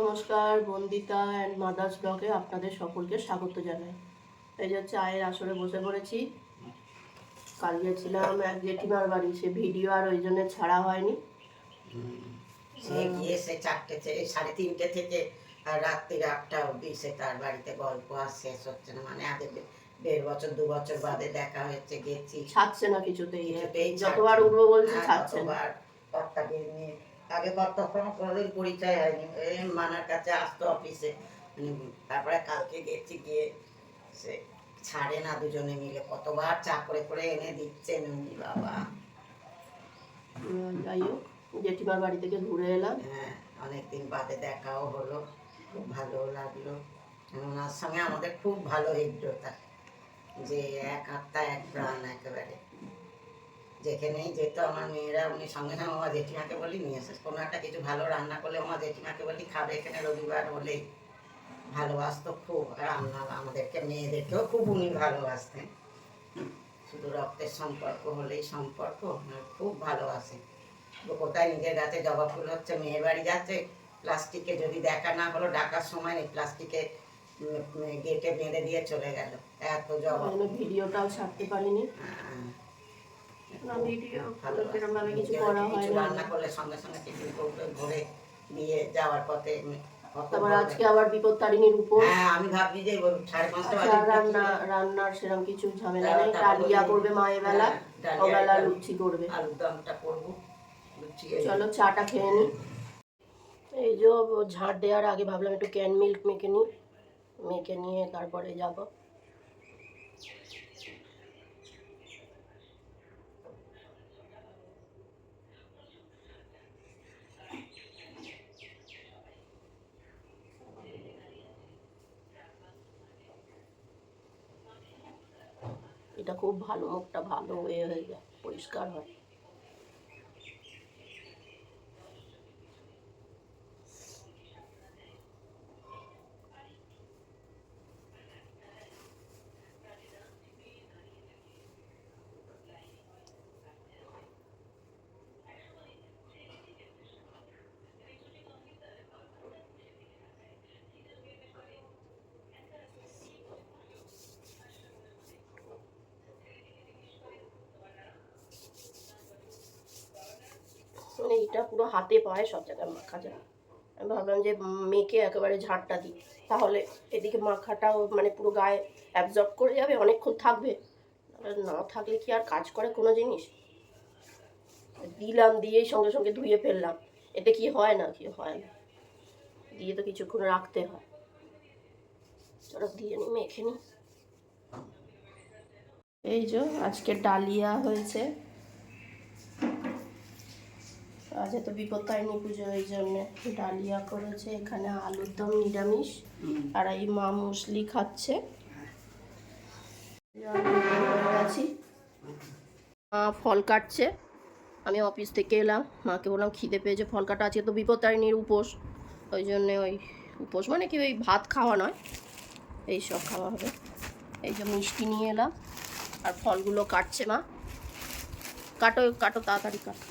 নমস্কার Bandita and mother's ব্লগে আপনাদের সকলকে স্বাগত জানাই। এই যে চায়ের আসরে বসে পড়েছি। কাল গেছিলাম এক জেঠিমার বাড়ি সে ভিডিও আর ওই জন্য ছাড়া হয়নি। সে গিয়ে সে চারটে থেকে সাড়ে তিনটে থেকে রাত্রির আটটা অবধি সে তার বাড়িতে গল্প আর শেষ হচ্ছে না। মানে আগে দেড় বছর দু বছর বাদে দেখা হয়েছে গেছি। ছাড়ছে না কিছুতেই। যতবার উঠবো বলছে ছাড়ছে না। নিয়ে আগে কোনো কোনোদিন পরিচয় হয়নি। এই মানার কাছে আসতো অফিসে তারপরে কালকে গেছি গিয়ে সে ছাড়ে না দুজনে মিলে। কতবার চা করে করে এনে দিচ্ছেন উনি বাবা। যাই হোক জেঠিমার বাড়ি থেকে ঘুরে এলাম। হ্যাঁ অনেকদিন বাদে দেখাও হলো। খুব ভালো লাগল। ওনার সঙ্গে আমাদের খুব ভালো হিদ্রতা যে এক আত্মা এক প্রাণ একেবারে। যেখানেই যেত আমার মেয়েরা উনি সঙ্গে সঙ্গে আমার জেঠিমাকে বলি নিয়ে এসে কোনো একটা কিছু ভালো রান্না করলে আমার জেঠিমাকে বলি খাবে এখানে রবিবার হলেই ভালোবাসতো খুব রান্না আমাদেরকে মেয়েদেরকেও খুব উনি ভালোবাসতেন। শুধু রক্তের সম্পর্ক হলেই সম্পর্ক ওনার খুব ভালোবাসে। কোথায় নিজের গাছে জবা ফুল হচ্ছে মেয়ের বাড়ি যাচ্ছে প্লাস্টিকে যদি দেখা না হলো ডাকার সময় নেই প্লাস্টিকে গেটে বেঁধে দিয়ে চলে গেল। এত জবা ভিডিওটাও ছাড়তে পারিনি। রান্না করলে সঙ্গে সঙ্গে টিফিন করবে ঘুরে দিয়ে যাওয়ার পথে তারপর আজকে আবার বিপদ তারিণীর উপর হ্যাঁ আমি ভাবছি যে সাড়ে পাঁচটা রান্না রান্নার সেরকম কিছু ঝামেলা নেই। ডালিয়া করবে মায়ের বেলা ওবেলা লুচি করবে। আলুর দমটা করব চলো চাটা খেয়ে নিই এই যে ঝাঁট দেওয়ার আগে ভাবলাম একটু ক্যান মিল্ক মেখে নিই মেখে নিয়ে তারপরে যাব। এটা খুব ভালো মুখটা ভালো এ হয়ে যায় পরিষ্কার হয় এটা পুরো হাতে পায়ে সব জায়গায় মাখা যায়। আমি ভাবলাম যে মেখে একেবারে ঝাড়টা দিই। তাহলে এদিকে মাখাটাও মানে পুরো গায়ে অ্যাবজর্ব করে যাবে, অনেকক্ষণ থাকবে। না থাকলে কি আর কাজ করে কোনো জিনিস? দিলাম, দিয়েই সঙ্গে সঙ্গে ধুয়ে ফেললাম। এতে কি হয় না কি হয় না। দিয়ে তো কিছুক্ষণ রাখতে হয়। দিয়ে নি, মেখে নি। এই যে আজকে ডালিয়া হয়েছে। আজ তো বিপদ তারিণী পুজো এই জন্যে ডালিয়া করেছে এখানে আলুর দম নিরামিষ আর এই মা মুসলি খাচ্ছে। আছি। মা ফল কাটছে। আমি অফিস থেকে এলাম মাকে বললাম খিদে পেয়েছে ফল কাটা আজকে তো বিপদ তারিণীর উপোস। ওই জন্যে ওই উপোস মানে কি ওই ভাত খাওয়া নয় এই সব খাওয়া হবে। এই যে মিষ্টি নিয়ে এলাম আর ফলগুলো কাটছে মা। কাটো কাটো তাড়াতাড়ি কাটো।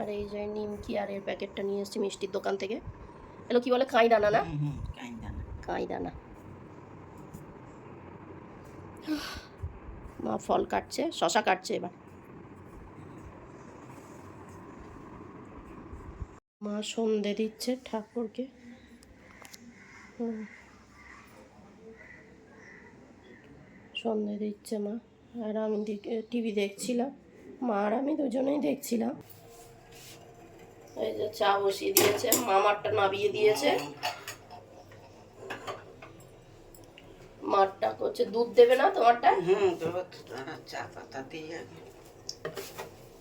আর এই যে নিমকি আর এর প্যাকেটটা নিয়ে এসেছি মিষ্টির দোকান থেকে। এগুলো কি বলে? কাঁই দানা না কাঁই দানা মা ফল কাটছে শশা কাটছে এবার। মা সন্ধে দিচ্ছে ঠাকুরকে। সন্ধে দিচ্ছে মা। আর আমি টিভি দেখছিলাম। মা আর আমি দুজনেই দেখছিলাম। এই যে চা বসিয়ে দিয়েছে মামারটা নাবিয়ে দিয়েছে। মারটা করছে দুধ দেবে না তোমারটা? হুম দেবো তো চা পাতা দিয়ে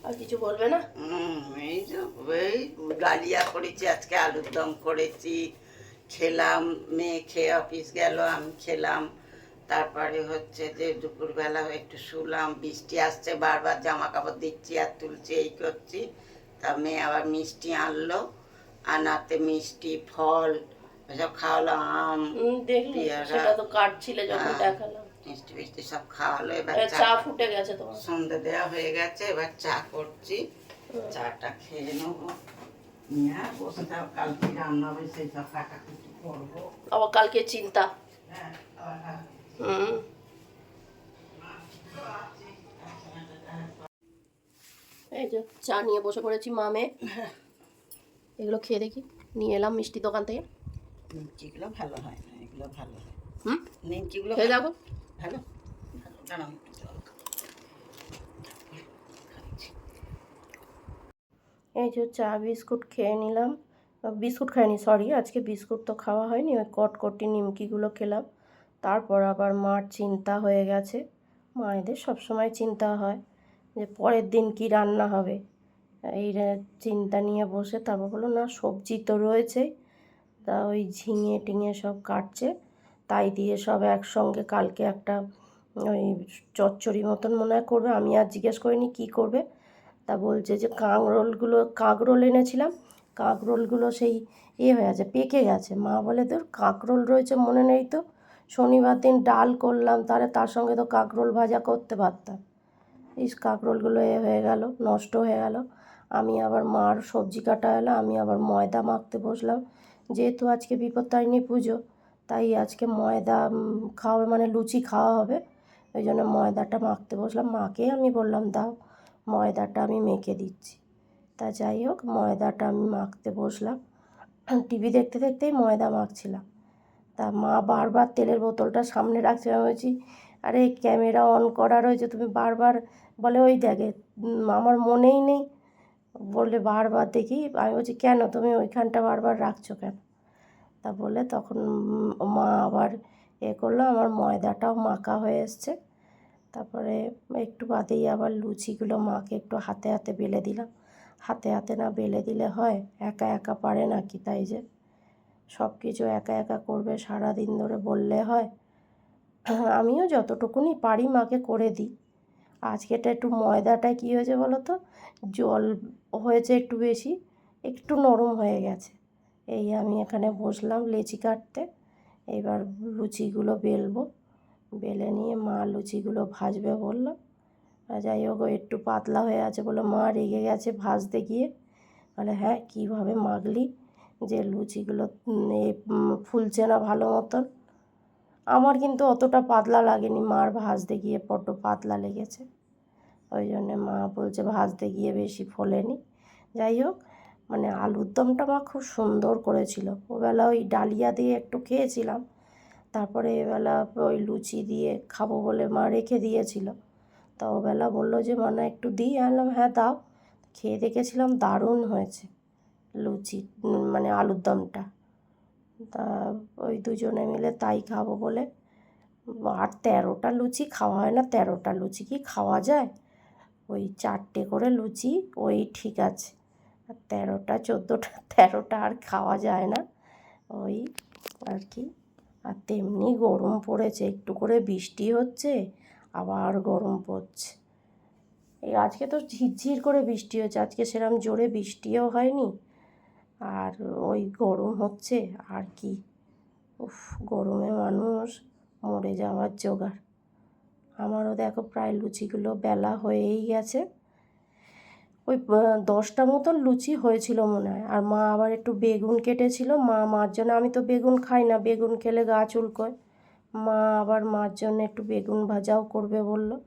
আর কিছু বলবে না? হুম এই যে এই ডালিয়া করেছি আজকে আলুর দম করেছি। খেলাম মেয়ে খেয়ে অফিস গেল আমি খেলাম। তারপরে হচ্ছে যে দুপুরবেলা একটু শুলাম বৃষ্টি আসছে বারবার জামা কাপড় দিচ্ছি আর তুলছি এই করছি। তা মেয়ে আবার মিষ্টি আনলো। আনাতে মিষ্টি ফল এসব খাওয়ালো আম সেটা তো কাটছিলে যখন হ্যাঁ। দেখালাম মিষ্টি মিষ্টি সব খাওয়ালো। এবার চা ফুটে গেছে তোমার। সন্ধে দেওয়া হয়ে গেছে এবার চা করছি। চাটা খেয়ে নেব। নিয়ে বসে থাক কালকে রান্না হবে সেই সব কাটাকুটি করব। আবার কালকে চিন্তা। হ্যাঁ। হুম। এই যে চা নিয়ে বসে পড়েছি মামে। এগুলো খেয়ে দেখি। নিয়ে এলাম মিষ্টি দোকান থেকে। নিমচিগুলো ভালো হয় না এগুলো ভালো হয়। হুম? নিমচিগুলো খেয়ে দেখো। ভালো? দাঁড়াও। এই যে চা বিস্কুট খেয়ে নিলাম। বিস্কুট খাইনি সরি আজকে বিস্কুট তো খাওয়া হয়নি ওই কটকটি নিমকিগুলো খেলাম। তারপর আবার মার চিন্তা হয়ে গেছে। মায়েদের সবসময় চিন্তা হয়। যে পরের দিন কি রান্না হবে? এই চিন্তা নিয়ে বসে তারপর বলল, না, সবজি তো রয়েছেই তা ওই ঝিঙে টিঙে সব কাটছে। তাই দিয়ে সব একসঙ্গে কালকে একটা ওই চচ্চড়ি মতন মনে হয় করবে। আমি আর জিজ্ঞেস করিনি কী করবে। তা বলছে যে কাঁকরোলগুলো, কাঁকরোল এনেছিলাম। কাঁকরোলগুলো সেই এ হয়ে আছে, পেকে গেছে। মা বলে তোর কাঁকরোল রয়েছে মনে নেই তো। শনিবার দিন ডাল করলাম, তাহলে তার সঙ্গে তো কাঁকরোল ভাজা করতে পারতাম। এই কাঁকরোলগুলো এ হয়ে গেল, নষ্ট হয়ে গেল। আমি আবার মার সবজি কাটা এলো, আমি আবার ময়দা মাখতে বসলাম। যেহেতু আজকে বিপত্তারিণী পুজো, তাই আজকে ময়দা খাওয়া মানে লুচি খাওয়া হবে। ওই জন্য ময়দাটা মাখতে বসলাম। মাকে আমি বললাম, দাও, ময়দাটা আমি মেখে দিচ্ছি। তা যাই হোক, ময়দাটা আমি মাখতে বসলাম। টিভি দেখতে দেখতেই ময়দা মাখছিলাম। তা মা বারবার তেলের বোতলটা সামনে রাখছে, আমি বলছি আরে ক্যামেরা অন করা রয়েছে তুমি বারবার বলে, ওই দেখে আমার মনেই নেই। বলে বারবার দেখি, আমি বলছি, কেন? তুমি ওইখানটা বারবার রাখছো কেন? তা বলে তখন মা আবার এ করল, আমার ময়দাটাও মাখা হয়ে এসছে। তারপরে একটু বাদেই আবার লুচিগুলো মাকে একটু হাতে হাতে বেলে দিলাম। হাতে হাতে না বেলে দিলে হয়, একা একা পারে নাকি তাই যে? সব কিছু একা একা করবে সারা দিন ধরে বললে হয়। আমিও যতটুকুনি পারি মাকে করে দিই। আজকেটা একটু ময়দাটায় কী হয়েছে বলো তো? জল হয়েছে একটু বেশি, একটু নরম হয়ে গেছে। এই আমি এখানে বসলাম লেচি কাটতে, এবার লুচিগুলো বেলবো। বেলে নিয়ে মা লুচিগুলো ভাজবে বলল। যাই হোক একটু পাতলা হয়ে আছে বলে মা রেগে গেছে ভাজতে গিয়ে। বলে হ্যাঁ কীভাবে মাখলি যে লুচিগুলো ফুলছে না ভালো মতন? আমার কিন্তু অতটা পাতলা লাগেনি। মার ভাজতে গিয়ে বড্ড পাতলা লেগেছে। ওই জন্যে মা বলছে ভাজতে গিয়ে বেশি ফোলেনি। যাই হোক মানে আলুর দমটা মা খুব সুন্দর করেছিল। ওবেলা ওই ডালিয়া দিয়ে একটু খেয়েছিলাম। তারপরে এবেলা ওই লুচি দিয়ে খাব বলে মা রেখে দিয়েছিল। তা ওবেলা বলল যে মানে একটু দিই আনলাম। হ্যাঁ দাও। খেয়ে দেখেছিলাম দারুণ হয়েছে লুচি মানে আলুর দমটা। তা ওই দুজনে মিলে তাই খাব বলে। আর তেরোটা লুচি খাওয়া হয় না, তেরোটা লুচি কি খাওয়া যায়? ওই চারটে করে লুচি, ওই ঠিক আছে। আর তেরোটা, চোদ্দোটা, তেরোটা আর খাওয়া যায় না। ওই আর কি। আর তেমনি গরম পড়েছে, একটু করে বৃষ্টি হচ্ছে, আবার গরম পড়ছে। এই আজকে তো ঝিরঝির করে বৃষ্টি হচ্ছে, আজকে সেরকম জোরে বৃষ্টিও হয়নি। আর ওই গরম হচ্ছে, আর কি? উফ, গরমে মানুষ মরে যাওয়ার জোগাড়। আমারও দেখো প্রায় লুচিগুলো বেলা হয়েই গেছে। ওই দশটা মতন লুচি হয়েছিল মনে হয়। আর মা আবার একটু বেগুন কেটেছিল। মা মার জন্য, আমি তো বেগুন খাই না, বেগুন খেলে গা চুলকোয়। মা আবার মার জন্য একটু বেগুন ভাজাও করবে বলল।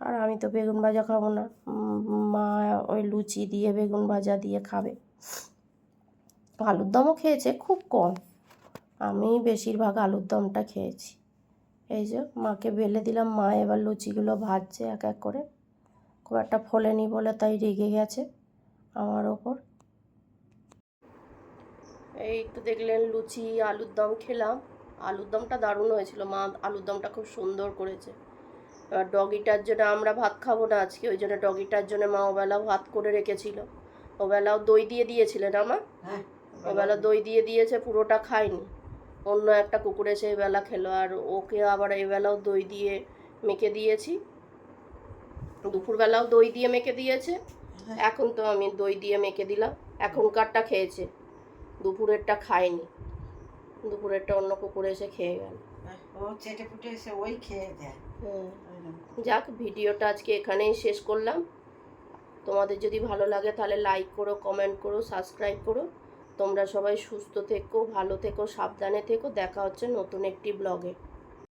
আর আমি তো বেগুন ভাজা খাব না। মা ওই লুচি দিয়ে বেগুন ভাজা দিয়ে খাবে। আলুর দমও খেয়েছে, খুব কম। আমি বেশিরভাগ আলুর দমটা খেয়েছি। এই যে মাকে বেলে দিলাম, মা এবার লুচিগুলো ভাজছে এক এক করে। খুব একটা ফোলেনি বলে তাই রেগে গেছে আমার ওপর। এই তো দেখলেন লুচি, আলুর দম খেলাম। আলুর দমটা দারুণ হয়েছিল মা, আলুর দমটা খুব সুন্দর করেছে। এবার ডগিটার জন্য আমরা ভাত খাব না আজকে, ওই জন্য ডগিটার জন্য মা ওবেলা ভাত করে রেখেছিল। ওবেলাও দই দিয়ে দিয়েছিলেন আমার হ্যাঁ। ওবেলা দই দিয়ে দিয়েছে পুরোটা খায়নি। অন্য একটা কুকুর এসে এবেলা খেলো আর ওকে আবার এবেলাও দই দিয়ে মেখে দিয়েছি। দুপুরবেলাও দই দিয়ে মেখে দিয়েছে। এখন তো আমি দই দিয়ে মেখে দিলাম। এখনকারটা খেয়েছে। দুপুরেরটা খায়নি। দুপুরেরটা অন্য কুকুর এসে খেয়ে গেল। ও চেটে পুটে এসে ওই খেয়ে দেয়। যাক ভিডিওটা আজকে এখানেই শেষ করলাম। তোমাদের যদি ভালো লাগে তাহলে লাইক করো কমেন্ট করো সাবস্ক্রাইব করো। তোমরা সবাই সুস্থ থেকো ভালো থেকো সাবধানে থেকো। দেখা হচ্ছে নতুন একটি ব্লগে।